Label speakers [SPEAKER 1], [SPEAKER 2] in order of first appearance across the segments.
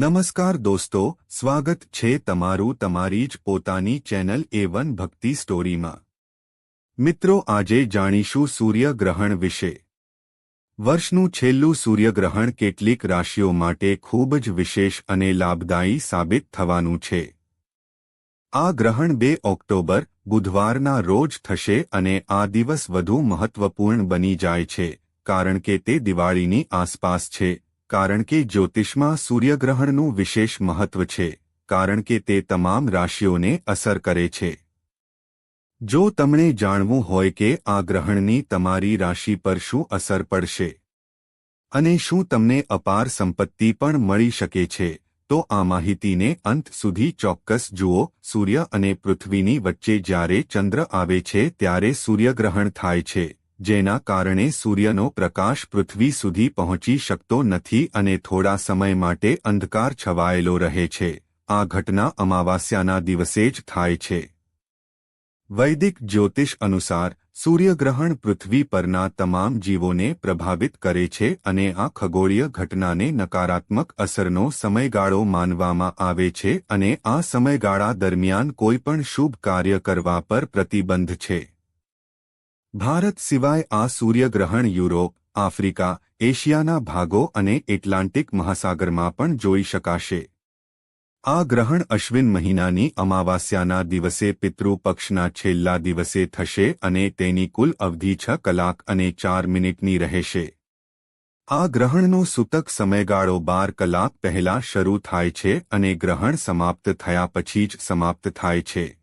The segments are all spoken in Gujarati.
[SPEAKER 1] નમસ્કાર દોસ્તો, સ્વાગત છે તમારું તમારી જ પોતાની ચેનલ એ વન ભક્તિ સ્ટોરીમાં. મિત્રો, આજે જાણીશું સૂર્યગ્રહણ વિશે. વર્ષનું છેલ્લું સૂર્યગ્રહણ કેટલીક રાશિઓ માટે ખૂબ જ વિશેષ અને લાભદાયી સાબિત થવાનું છે. આ ગ્રહણ બે ઓક્ટોબર, બુધવારના રોજ થશે અને આ દિવસ વધુ મહત્વપૂર્ણ બની જાય છે, કારણ કે તે દિવાળીની આસપાસ છે. કારણ કે જ્યોતિષમાં સૂર્યગ્રહણનું વિશેષ મહત્વ છે, કારણ કે તે તમામ રાશિઓને અસર કરે છે. જો તમને જાણવું હોય કે આ ગ્રહણની તમારી રાશિ પર શું અસર પડશે અને શું તમને અપાર સંપત્તિ પણ મળી શકે છે, તો આ માહિતીને અંત સુધી ચોક્કસ જુઓ. સૂર્ય અને પૃથ્વીની વચ્ચે જ્યારે ચંદ્ર આવે છે, ત્યારે સૂર્યગ્રહણ થાય છે. જેના કારણે સૂર્યનો પ્રકાશ પૃથ્વી સુધી પહોંચી શકતો નથી અને થોડા સમય માટે અંધકાર છવાયેલો રહે છે. આ ઘટના અમાવાસ્યાના દિવસે જ થાય છે. વૈદિક જ્યોતિષ અનુસાર, સૂર્યગ્રહણ પૃથ્વી પરના તમામ જીવોને પ્રભાવિત કરે છે અને આ ખગોળીય ઘટનાને નકારાત્મક અસરનો સમયગાળો માનવામાં આવે છે અને આ સમયગાળા દરમિયાન કોઈપણ શુભ કાર્ય કરવા પર પ્રતિબંધ છે. ભારત સિવાય આ સૂર્યગ્રહણ યુરોપ, આફ્રિકા, એશિયાના ભાગો અને એટલાન્ટિક મહાસાગરમાં પણ જોઈ શકાશે. આ ગ્રહણ અશ્વિન મહિનાની અમાવાસ્યાના દિવસે પિતૃપક્ષના છેલ્લા દિવસે થશે અને તેની કુલ અવધિ છ કલાક અને ચાર મિનિટની રહેશે. આ ગ્રહણનો સૂતક સમયગાળો બાર કલાક પહેલા શરૂ થાય છે અને ગ્રહણ સમાપ્ત થયા પછી જ સમાપ્ત થાય છે.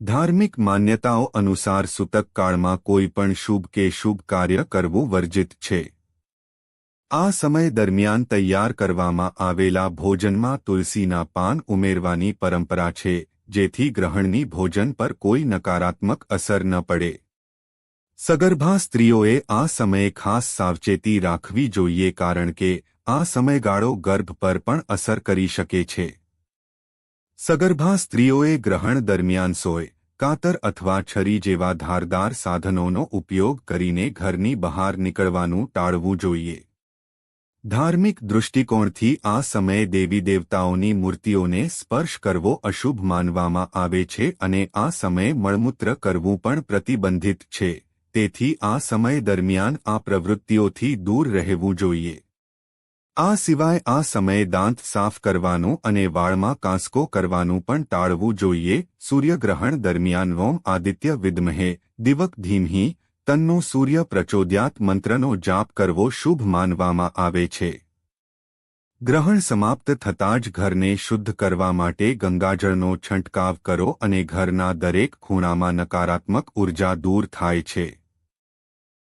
[SPEAKER 1] ધાર્મિક માન્યતાઓ અનુસાર સૂતક કાળમાં કોઈ પણ શુભ કે શુભ કાર્ય કરવું વર્જિત છે. આ સમય દરમિયાન તૈયાર કરવામાં આવેલા ભોજનમાં તુલસીના પાન ઉમેરવાની પરંપરા છે, જેથી ગ્રહણની ભોજન પર કોઈ નકારાત્મક અસર ન પડે. સગર્ભા સ્ત્રીઓએ આ સમયે ખાસ સાવચેતી રાખવી જોઈએ કારણ કે આ સમયગાળો ગર્ભ પર પણ અસર કરી શકે છે. સગર્ભા સ્ત્રીઓએ ગ્રહણ દરમિયાન સોય, કાતર અથવા છરી જેવા ધારદાર સાધનોનો ઉપયોગ કરીને ઘરની બહાર નીકળવાનું ટાળવું જોઈએ. ધાર્મિક દૃષ્ટિકોણથી આ સમયે દેવી દેવતાઓની મૂર્તિઓને સ્પર્શ કરવો અશુભ માનવામાં આવે છે અને આ સમયે મળમૂત્ર કરવું પણ પ્રતિબંધિત છે. તેથી આ સમય દરમિયાન આ પ્રવૃત્તિઓથી દૂર રહેવું જોઈએ. આ સિવાય આ સમયે દાંત સાફ કરવાનું અને વાળમાં કાંસકો કરવાનું પણ ટાળવું જોઈએ. સૂર્યગ્રહણ દરમિયાન વોમ આદિત્ય વિદ્મહે, દિવક ધીમહી, તન્નો સૂર્ય પ્રચોદ્યાત મંત્રનો જાપ કરવો શુભ માનવામાં આવે છે. ગ્રહણ સમાપ્ત થતાં જ ઘરને શુદ્ધ કરવા માટે ગંગાજળનો છંટકાવ કરો અને ઘરના દરેક ખૂણામાં નકારાત્મક ઊર્જા દૂર થાય છે.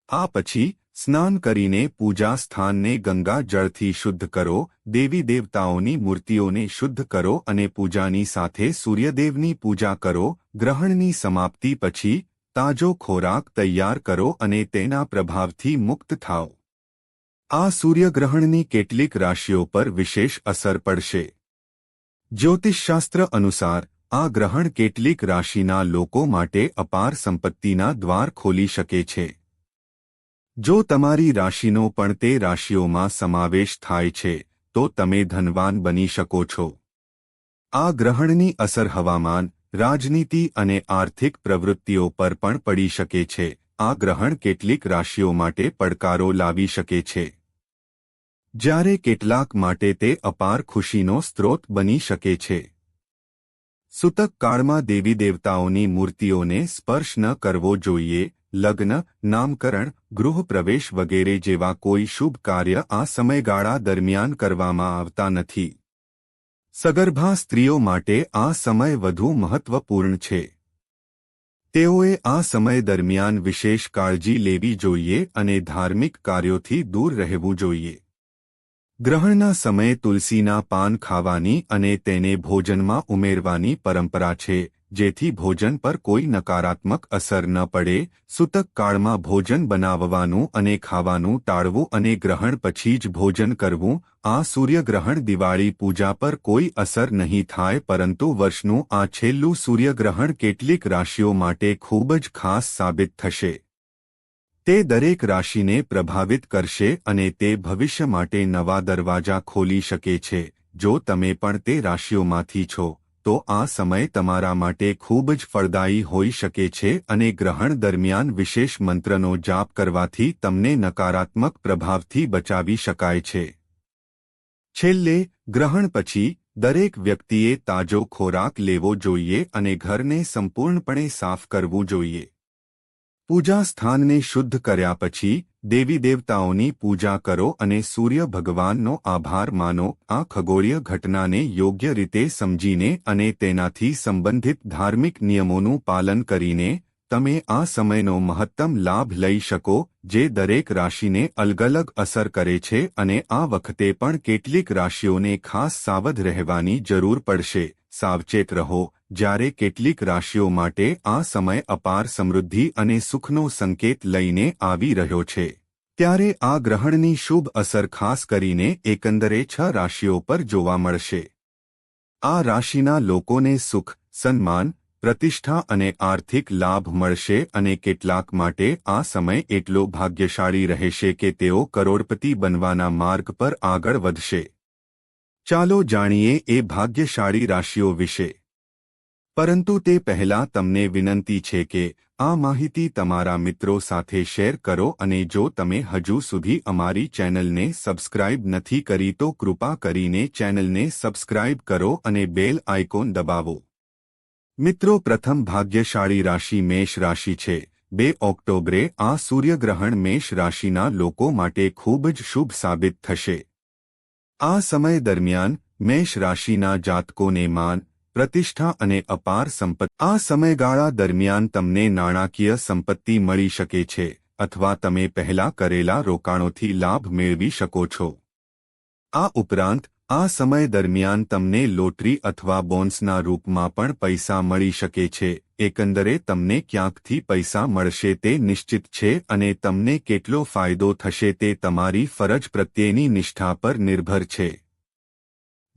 [SPEAKER 1] આ પછી સ્નાન કરીને પૂજા સ્થાનને ગંગા જળથી શુદ્ધ કરો, દેવી દેવતાઓની મૂર્તિઓને શુદ્ધ કરો અને પૂજાની સાથે સૂર્યદેવની પૂજા કરો, ગ્રહણની સમાપ્તિ પછી તાજો ખોરાક તૈયાર કરો અને તેના પ્રભાવથી મુક્ત થાઓ. આ સૂર્યગ્રહણની કેટલીક રાશિઓ પર વિશેષ અસર પડશે. જ્યોતિષશાસ્ત્ર અનુસાર, આ ગ્રહણ કેટલીક રાશિના લોકો માટે અપાર સંપત્તિના દ્વાર ખોલી શકે છે. જો તમારી રાશિનો પણ તે રાશિઓમાં સમાવેશ થાય છે, તો તમે ધનવાન બની શકો છો. આ ગ્રહણની અસર હવામાન, રાજનીતિ અને આર્થિક પ્રવૃત્તિઓ પર પણ પડી શકે છે. આ ગ્રહણ કેટલીક રાશિઓ માટે પડકારો લાવી શકે છે. જ્યારે કેટલાક માટે તે અપાર ખુશીનો સ્ત્રોત બની શકે છે. સૂતક કાળમાં દેવી દેવતાઓની મૂર્તિઓને સ્પર્શ ન કરવો જોઈએ લગ્ન, નામકરણ, ગૃહપ્રવેશ વગેરે જેવા કોઈ શુભ કાર્ય આ સમયગાળા દરમિયાન કરવામાં આવતા નથી. સગર્ભા સ્ત્રીઓ માટે આ સમય વધુ મહત્વપૂર્ણ છે. તેઓએ આ સમય દરમિયાન વિશેષ કાળજી લેવી જોઈએ અને ધાર્મિક કાર્યોથી દૂર રહેવું જોઈએ. ગ્રહણના સમયે તુલસીના પાન ખાવાની અને તેને ભોજનમાં ઉમેરવાની પરંપરા છે. જેથી ભોજન પર કોઈ નકારાત્મક અસર ન પડે, સૂતક કાળમાં ભોજન બનાવવાનું અને ખાવાનું ટાળવું અને ગ્રહણ પછી જ ભોજન કરવું, આ સૂર્યગ્રહણ દિવાળી પૂજા પર કોઈ અસર નહીં થાય પરંતુ વર્ષનું આ છેલ્લું સૂર્યગ્રહણ કેટલીક રાશિઓ માટે ખૂબ જ ખાસ સાબિત થશે. તે દરેક રાશિને પ્રભાવિત કરશે અને તે ભવિષ્ય માટે નવા દરવાજા ખોલી શકે છે, જો તમે પણ તે રાશિઓમાંથી છો. તો આ સમય તમારા માટે ખૂબ જ ફળદાયી હોઈ શકે છે અને ગ્રહણ દરમિયાન વિશેષ મંત્રનો જાપ કરવાથી તમને નકારાત્મક પ્રભાવથી બચાવી શકાય છે. છેલ્લે, ગ્રહણ પછી, દરેક વ્યક્તિએ તાજો ખોરાક લેવો જોઈએ અને ઘરને સંપૂર્ણપણે સાફ કરવું જોઈએ. પૂજા સ્થાનને શુદ્ધ કર્યા પછી દેવી દેવતાઓની પૂજા કરો અને સૂર્ય ભગવાનનો આભાર માનો. આ ખગોળીય ઘટનાને યોગ્ય રીતે સમજીને અને તેનાથી સંબંધિત ધાર્મિક નિયમોનું પાલન કરીને તમે આ સમયનો મહત્તમ લાભ લઈ શકો, જે દરેક રાશિને અલગ અલગ અસર કરે છે અને આ વખતે પણ કેટલીક રાશિઓને ખાસ સાવધ રહેવાની જરૂર પડશે. સાવચેત રહો. જ્યારે કેટલીક રાશિઓ માટે આ સમય અપાર સમૃદ્ધિ અને સુખનો સંકેત લઈને આવી રહ્યો છે. ત્યારે આ ગ્રહણની શુભ અસર ખાસ કરીને એકંદરે છ રાશિઓ પર જોવા મળશે. આ રાશિના લોકોને સુખ, સન્માન, પ્રતિષ્ઠા અને આર્થિક લાભ મળશે અને કેટલાક માટે આ સમય એટલો ભાગ્યશાળી રહેશે કે તેઓ કરોડપતિ બનવાના માર્ગ પર આગળ વધશે. ચાલો જાણીએ એ ભાગ્યશાળી રાશિઓ વિશે. પરંતુ તે પહેલાં તમને વિનંતી છે કે આ માહિતી તમારા મિત્રો સાથે શેર કરો અને જો તમે હજુ સુધી અમારી ચેનલને સબસ્ક્રાઇબ નથી કરી તો કૃપા કરીને ચેનલને સબસ્ક્રાઇબ કરો અને બેલ આઇકોન દબાવો. મિત્રો, પ્રથમ ભાગ્યશાળી રાશિ મેષ રાશિ છે. બે ઓક્ટોબરે આ સૂર્યગ્રહણ મેષ રાશિના લોકો માટે ખૂબ જ શુભ સાબિત થશે. આ સમય દરમિયાન મેષ રાશિના જાતકોને માન પ્રતિષ્ઠા અને અપાર સંપત્તિ. આ સમયગાળા દરમિયાન તમને નાણાકીય સંપત્તિ મળી શકે છે, અથવા તમે પહેલા કરેલા રોકાણોથી લાભ મેળવી શકો છો. આ ઉપરાંત, આ સમય દરમિયાન તમને લોટરી અથવા બોન્સના રૂપમાં પણ પૈસા મળી શકે છે, એકંદરે તમને ક્યાંકથી પૈસા મળશે તે નિશ્ચિત છે અને તમને કેટલો ફાયદો થશે તે તમારી ફરજ પ્રત્યેની નિષ્ઠા પર નિર્ભર છે.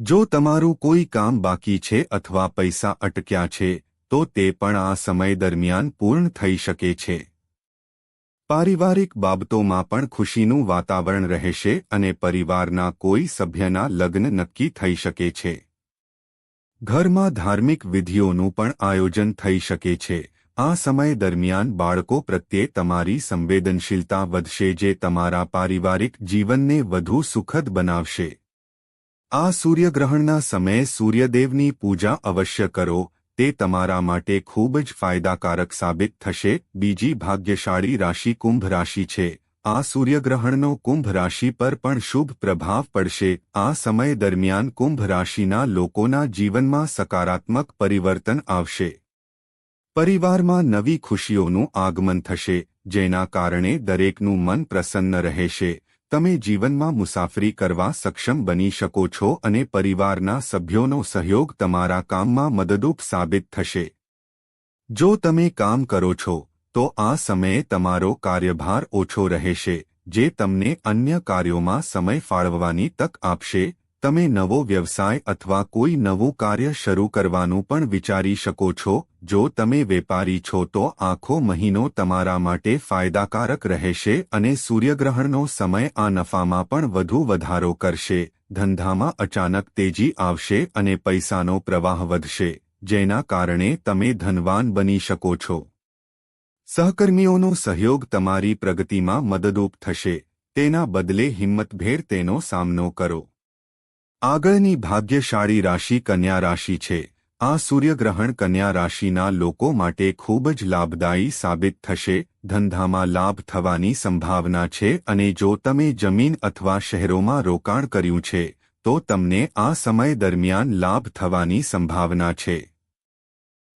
[SPEAKER 1] જો તમારું કોઈ કામ બાકી છે અથવા પૈસા અટક્યા છે, તો તે પણ આ સમય દરમિયાન પૂર્ણ થઈ શકે છે. પારિવારિક બાબતોમાં પણ ખુશીનું વાતાવરણ રહેશે અને પરિવારના કોઈ સભ્યના લગ્ન નક્કી થઈ શકે છે. ઘરમાં ધાર્મિક વિધિઓનું પણ આયોજન થઈ શકે છે. આ સમય દરમિયાન બાળકો પ્રત્યે તમારી સંવેદનશીલતા વધશે જે તમારા પારિવારિક જીવનને વધુ સુખદ બનાવશે. આ સૂર્યગ્રહણના સમયે સૂર્યદેવની પૂજા અવશ્ય કરો, તે તમારા માટે ખૂબ જ ફાયદાકારક સાબિત થશે. બીજી ભાગ્યશાળી રાશિ કુંભ રાશિ છે. આ સૂર્યગ્રહણનો કુંભ રાશિ પર પણ શુભ પ્રભાવ પડશે. આ સમય દરમિયાન કુંભ રાશિના લોકોના જીવનમાં સકારાત્મક પરિવર્તન આવશે. પરિવારમાં નવી ખુશીઓનું આગમન થશે, જેના કારણે દરેકનું મન પ્રસન્ન રહેશે. તમે જીવનમાં મુસાફરી કરવા સક્ષમ બની શકો છો અને પરિવારના સભ્યોનો સહયોગ તમારા કામમાં મદદરૂપ સાબિત થશે. જો તમે કામ કરો છો, તો આ સમયે તમારો કાર્યભાર ઓછો રહેશે, જે તમને અન્ય કાર્યોમાં સમય ફાળવવાની તક આપશે તમે નવો વ્યવસાય અથવા કોઈ નવું કાર્ય શરૂ કરવાનું પણ વિચારી શકો છો. જો તમે વેપારી છો તો આખો મહિનો તમારા માટે ફાયદાકારક રહેશે અને સૂર્યગ્રહણનો સમય આ નફામાં પણ વધુ વધારો કરશે. ધંધામાં અચાનક તેજી આવશે અને પૈસાનો પ્રવાહ વધશે, જેના કારણે તમે ધનવાન બની શકો છો. સહકર્મીઓનો સહયોગ તમારી પ્રગતિમાં મદદરૂપ થશે. તેના બદલે હિંમતભેર તેનો સામનો કરો. આગળની ભાગ્યશાળી રાશિ કન્યા રાશિ છે. આ સૂર્યગ્રહણ કન્યા રાશિના લોકો માટે ખૂબ જ લાભદાયી સાબિત થશે. ધંધામાં લાભ થવાની સંભાવના છે અને જો તમે જમીન અથવા શહેરોમાં રોકાણ કર્યું છે, તો તમને આ સમય દરમિયાન લાભ થવાની સંભાવના છે.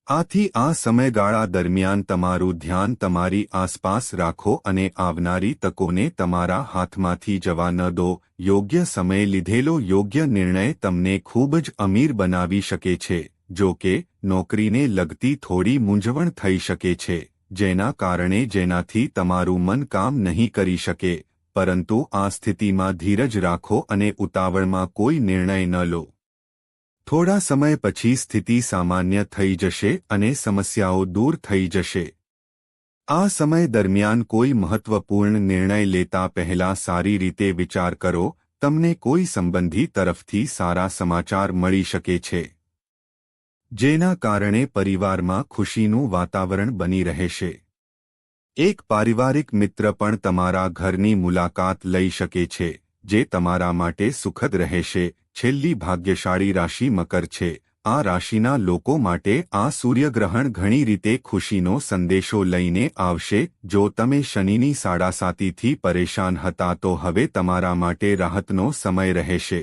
[SPEAKER 1] આથી આ સમયગાળા દરમિયાન તમારું ધ્યાન તમારી આસપાસ રાખો અને આવનારી તકોને તમારા હાથમાંથી જવા ન દો. યોગ્ય સમય લીધેલો યોગ્ય નિર્ણય તમને ખૂબ જ અમીર બનાવી શકે છે, જો કે નોકરીને લગતી થોડી મૂંઝવણ થઈ શકે છે, જેના કારણે જેનાથી તમારું મન કામ નહીં કરી શકે. પરંતુ આ સ્થિતિમાં ધીરજ રાખો અને ઉતાવળમાં કોઈ નિર્ણય ન લો. થોડા સમય પછી સ્થિતિ સામાન્ય થઈ જશે અને સમસ્યાઓ દૂર થઈ જશે. આ સમય દરમિયાન કોઈ મહત્વપૂર્ણ નિર્ણય લેતા પહેલા સારી રીતે વિચાર કરો, તમને કોઈ સંબંધી તરફથી સારા સમાચાર મળી શકે છે. જેના કારણે પરિવારમાં ખુશીનું વાતાવરણ બની રહેશે. એક પારિવારિક મિત્ર પણ તમારા ઘરની મુલાકાત લઈ શકે છે. જે તમારા માટે સુખદ રહેશે. છેલ્લી ભાગ્યશાળી રાશિ મકર છે. આ રાશિના લોકો માટે આ સૂર્યગ્રહણ ઘણી રીતે ખુશીનો સંદેશો લઈને આવશે. જો તમે શનિની સાડાસાતીથી પરેશાન હતા તો હવે તમારા માટે રાહતનો સમય રહેશે.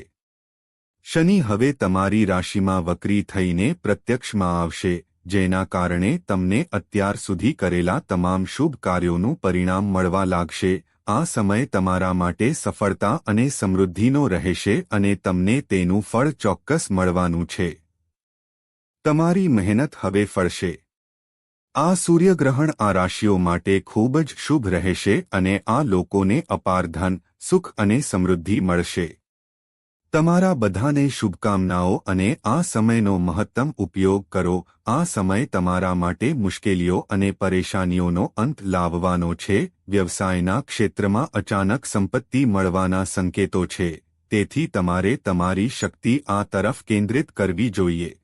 [SPEAKER 1] શનિ હવે તમારી રાશિમાં વક્રી થઈને પ્રત્યક્ષમાં આવશે, જેના કારણે તમને અત્યાર સુધી કરેલા તમામ શુભ કાર્યોનું પરિણામ મળવા લાગશે. આ સમય તમારા માટે સફળતા અને સમૃદ્ધિનો રહેશે અને તમને તેનું ફળ ચોક્કસ મળવાનું છે. તમારી મહેનત હવે ફળશે. આ સૂર્યગ્રહણ આ રાશિઓ માટે ખૂબ જ શુભ રહેશે અને આ લોકોને અપાર ધન, સુખ અને સમૃદ્ધિ મળશે. તમારા બધાને શુભકામનાઓ અને આ સમયનો મહત્તમ ઉપયોગ કરો. આ સમય તમારા માટે મુશ્કેલીઓ અને પરેશાનીઓનો અંત લાવવાનો છે. વ્યવસાયના ક્ષેત્રમાં અચાનક સંપત્તિ મળવાના સંકેતો છે. તેથી તમારે તમારી શક્તિ આ તરફ કેન્દ્રિત કરવી જોઈએ.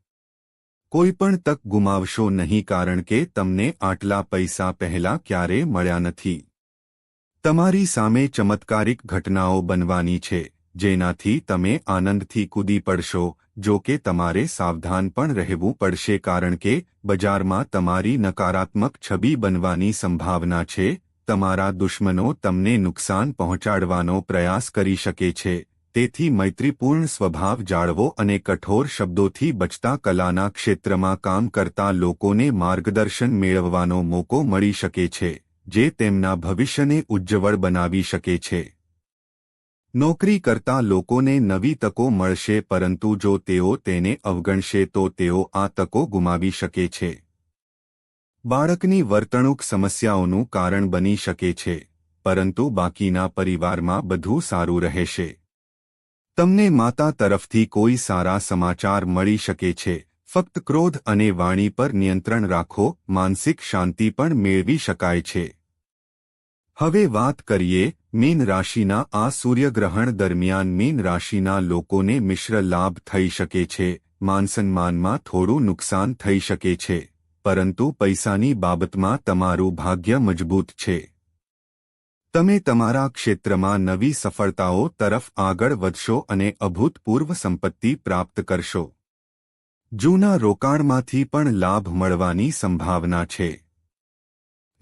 [SPEAKER 1] કોઈપણ તક ગુમાવશો નહીં કારણ કે તમને આટલા પૈસા પહેલા ક્યારે મળ્યા નથી. તમારી સામે ચમત્કારિક ઘટનાઓ બનવાની છે. જેનાથી તમે આનંદથી કૂદી પડશો જો કે તમારે સાવધાન પણ રહેવું પડશે કારણ કે બજારમાં તમારી નકારાત્મક છબી બનવાની સંભાવના છે, તમારા દુશ્મનો તમને નુકસાન પહોંચાડવાનો પ્રયાસ કરી શકે છે, તેથી મૈત્રીપૂર્ણ સ્વભાવ જાળવો અને કઠોર શબ્દોથી બચતા કલાના ક્ષેત્રમાં કામ કરતા લોકોને માર્ગદર્શન મેળવવાનો મોકો મળી શકે છે, જે તેમના ભવિષ્યને ઉજ્જવળ બનાવી શકે છે. નોકરી કરતા લોકોને નવી તકો મળશે પરંતુ જો તેઓ તેને અવગણશે તો તેઓ આ તકો ગુમાવી શકે છે. બાળકની વર્તણૂક સમસ્યાઓનું કારણ બની શકે છે, પરંતુ બાકીના પરિવારમાં બધું સારું રહેશે. તમને માતા તરફથી કોઈ સારા સમાચાર મળી શકે છે, ફક્ત ક્રોધ અને વાણી પર નિયંત્રણ રાખો, માનસિક શાંતિ પણ મેળવી શકાય છે. હવે વાત કરીએ મીન રાશિના આ સૂર્યગ્રહણ દરમિયાન મીન રાશિના લોકોને મિશ્ર લાભ થઈ શકે છે, માનસન્માનમાં થોડું નુકસાન થઈ શકે છે, પરંતુ પૈસાની બાબતમાં તમારું ભાગ્ય મજબૂત છે. તમે તમારા ક્ષેત્રમાં નવી સફળતાઓ તરફ આગળ વધશો અને અભૂતપૂર્વ સંપત્તિ પ્રાપ્ત કરશો. જૂના રોકાણમાંથી પણ લાભ મળવાની સંભાવના છે.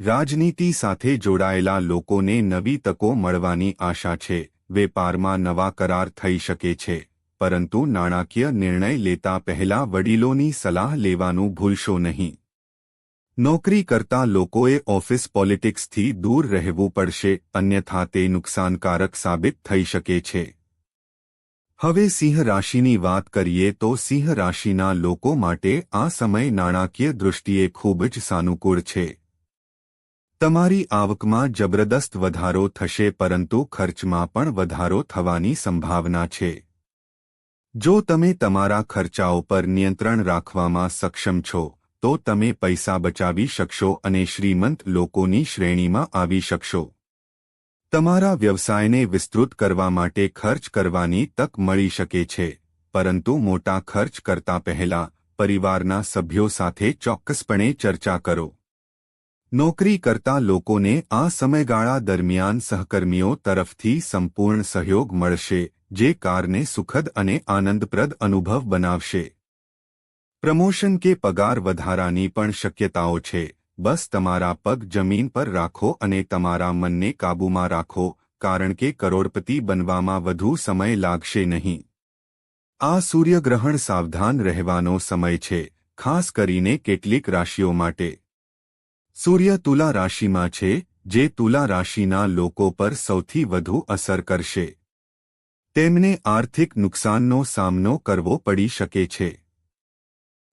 [SPEAKER 1] રાજનીતિ સાથે જોડાયેલા લોકોને નવી તકો મળવાની આશા છે. વેપારમાં નવા કરાર થઈ શકે છે, પરંતુ નાણાકીય નિર્ણય લેતા પહેલા વડીલોની સલાહ લેવાનું ભૂલશો નહીં. નોકરી કરતા લોકોએ ઓફિસ પોલિટિક્સથી દૂર રહેવું પડશે, અન્યથા તે નુકસાનકારક સાબિત થઈ શકે છે. હવે સિંહ રાશિની વાત કરીએ તો સિંહ રાશિના લોકો માટે આ સમય નાણાકીય દૃષ્ટિએ ખૂબ જ સાનુકૂળ છે. તમારી આવકમાં જબરદસ્ત વધારો થશે પરંતુ ખર્ચમાં પણ વધારો થવાની સંભાવના છે. જો તમે તમારા ખર્ચાઓ પર નિયંત્રણ રાખવામાં સક્ષમ છો, તો તમે પૈસા બચાવી શકશો અને શ્રીમંત લોકોની શ્રેણીમાં આવી શકશો. તમારા વ્યવસાયને વિસ્તૃત કરવા માટે ખર્ચ કરવાની તક મળી શકે છે, પરંતુ મોટા ખર્ચ કરતા પહેલા પરિવારના સભ્યો સાથે ચોક્કસપણે ચર્ચા કરો. નોકરી કરતા લોકોને આ સમયગાળા દરમિયાન સહકર્મીઓ તરફથી સંપૂર્ણ સહયોગ મળશે, જે કારને સુખદ અને આનંદપ્રદ અનુભવ બનાવશે. પ્રમોશન કે પગાર વધારાની પણ શક્યતાઓ છે. બસ તમારા પગ જમીન પર રાખો અને તમારા મનને કાબૂમાં રાખો, કારણ કે કરોડપતિ બનવામાં વધુ સમય લાગશે નહીં. આ સૂર્યગ્રહણ સાવધાન રહેવાનો સમય છે, ખાસ કરીને કેટલીક રાશિઓ માટે. સૂર્ય તુલા રાશિમાં છે, જે તુલા રાશિના લોકો પર સૌથી વધુ અસર કરશે. તેમને આર્થિક નુકસાનનો સામનો કરવો પડી શકે છે.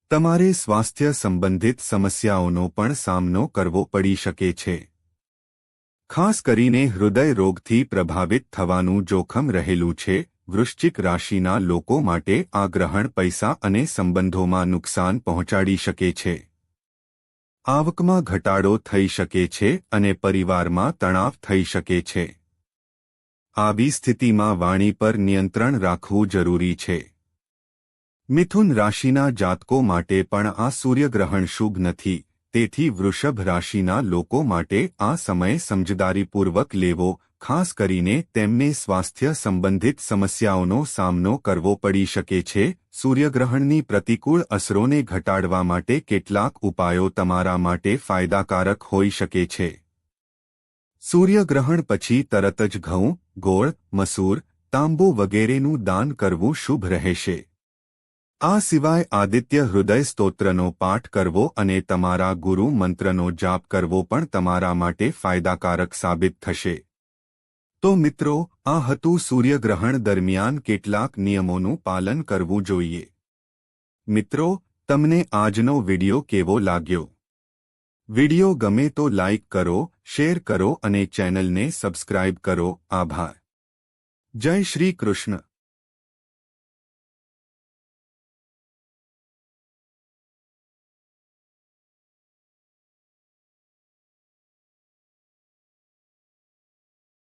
[SPEAKER 1] તમારે સ્વાસ્થ્ય સંબંધિત સમસ્યાઓનો પણ સામનો કરવો પડી શકે છે. ખાસ કરીને હૃદય રોગથી પ્રભાવિત થવાનું જોખમ રહેલું છે, વૃશ્ચિક રાશિના લોકો માટે આ ગ્રહણ પૈસા અને સંબંધોમાં નુકસાન પહોંચાડી શકે છે. આવકમાં ઘટાડો થઈ શકે છે અને પરિવારમાં તણાવ થઈ શકે છે. આવી સ્થિતિમાં વાણી પર નિયંત્રણ રાખવું જરૂરી છે. મિથુન રાશિના જાતકો માટે પણ આ સૂર્યગ્રહણ શુભ નથી, તેથી વૃષભ રાશિના લોકો માટે આ સમય સમજદારીપૂર્વક લેવો, ખાસ કરીને તેમને સ્વાસ્થ્ય સંબંધિત સમસ્યાઓનો સામનો કરવો પડી શકે છે સૂર્યગ્રહણની પ્રતિકૂળ અસરોને ઘટાડવા માટે કેટલાક ઉપાયો તમારા માટે ફાયદાકારક હોઈ શકે છે. સૂર્યગ્રહણ પછી તરત જ ઘઉં, ગોળ, મસૂર, તાંબુ વગેરેનું દાન કરવું શુભ રહેશે. આ સિવાય આદિત્ય હૃદય સ્તોત્રનો પાઠ કરવો અને તમારા ગુરુ મંત્રનો જાપ કરવો પણ તમારા માટે ફાયદાકારક સાબિત થશે. તો મિત્રો, આ હતું સૂર્યગ્રહણ દરમિયાન કેટલાક નિયમોનું પાલન કરવું જોઈએ. મિત્રો, તમને આજનો વિડિયો કેવો લાગ્યો? વિડિયો ગમે તો લાઇક કરો, શેર કરો અને ચેનલને સબસ્ક્રાઇબ કરો. આભાર. જય શ્રી કૃષ્ણ.